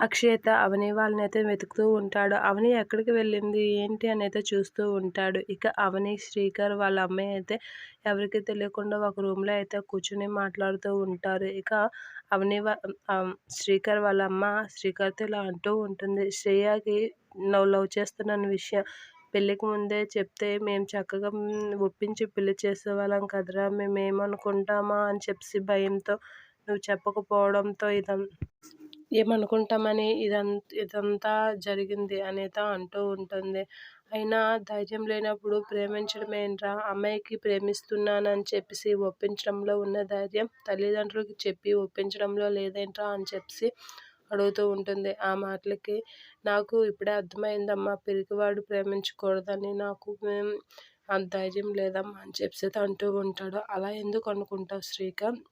అక్షయత అవని వాళ్ళనైతే వెతుకుతూ ఉంటాడు. అవని ఎక్కడికి వెళ్ళింది? ఏంటి? అని అయితే చూస్తూ ఉంటాడు. ఇక అవని శ్రీకర్ వాళ్ళ అమ్మాయి అయితే ఎవరికి తెలియకుండా ఒక రూమ్లో అయితే కూర్చుని మాట్లాడుతూ ఉంటారు. ఇక అవని శ్రీకర్ వాళ్ళ అమ్మ శ్రీకర్తో ఇలా అంటూ ఉంటుంది. శ్రేయకి నువ్వు లవ్ చేస్తున్న విషయం పెళ్ళికి ముందే చెప్తే మేము చక్కగా ఒప్పించి పెళ్ళి చేసేవాళ్ళం కదరా? మేము ఏమనుకుంటామా అని చెప్పి భయంతో నువ్వు చెప్పకపోవడంతో ఇదం ఏమనుకుంటామని ఇదంత ఇదంతా జరిగింది అనేత అంటూ ఉంటుంది. అయినా ధైర్యం లేనప్పుడు ప్రేమించడం ఏంట్రా? అమ్మాయికి ప్రేమిస్తున్నానని చెప్పేసి ఒప్పించడంలో ఉన్న ధైర్యం తల్లిదండ్రులకి చెప్పి ఒప్పించడంలో లేదేంట్రా అని చెప్పి అడుగుతూ ఉంటుంది. ఆ మాటలకి నాకు ఇప్పుడే అర్థమైందమ్మా పిరికివాడు ప్రేమించకూడదని నాకు అంత ధైర్యం లేదమ్మా అని చెప్పేసి అంటూ ఉంటాడు. అలా ఎందుకు అనుకుంటావు శ్రీకాంత్?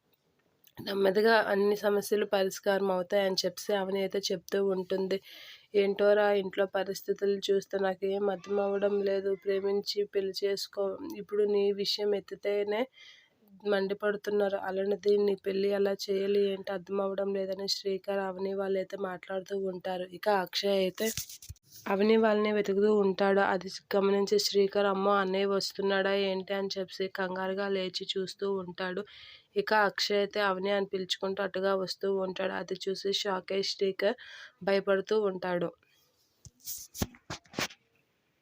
నెమ్మదిగా అన్ని సమస్యలు పరిష్కారం అవుతాయని చెప్పి అవని అయితే చెప్తూ ఉంటుంది. ఏంటోరా ఇంట్లో పరిస్థితులు చూస్తే నాకేం అర్థం అవ్వడం లేదు. ప్రేమించి పెళ్ళి చేసుకో. ఇప్పుడు నీ విషయం ఎత్తితేనే మండిపడుతున్నారు. అలాంటిది నీ పెళ్ళి అలా చేయాలి? ఏంటి? అర్థం అవ్వడం లేదని శ్రీకర్ అవని వాళ్ళు అయితే మాట్లాడుతూ ఉంటారు. ఇక అక్షయ్ అయితే అవని వాళ్ళని వెతుకుతూ ఉంటాడు? అది గమనించి శ్రీకర్ అమ్మో అన్నయ్య వస్తున్నాడా? ఏంటి? అని చెప్పి కంగారుగా లేచి చూస్తూ ఉంటాడు. ఇక అక్షయ్ అయితే అవని అని పిలుచుకుంటూ అటుగా వస్తూ ఉంటాడు. అది చూసి షాక్ అయ్యి శ్రీకర్ భయపడుతూ ఉంటాడు.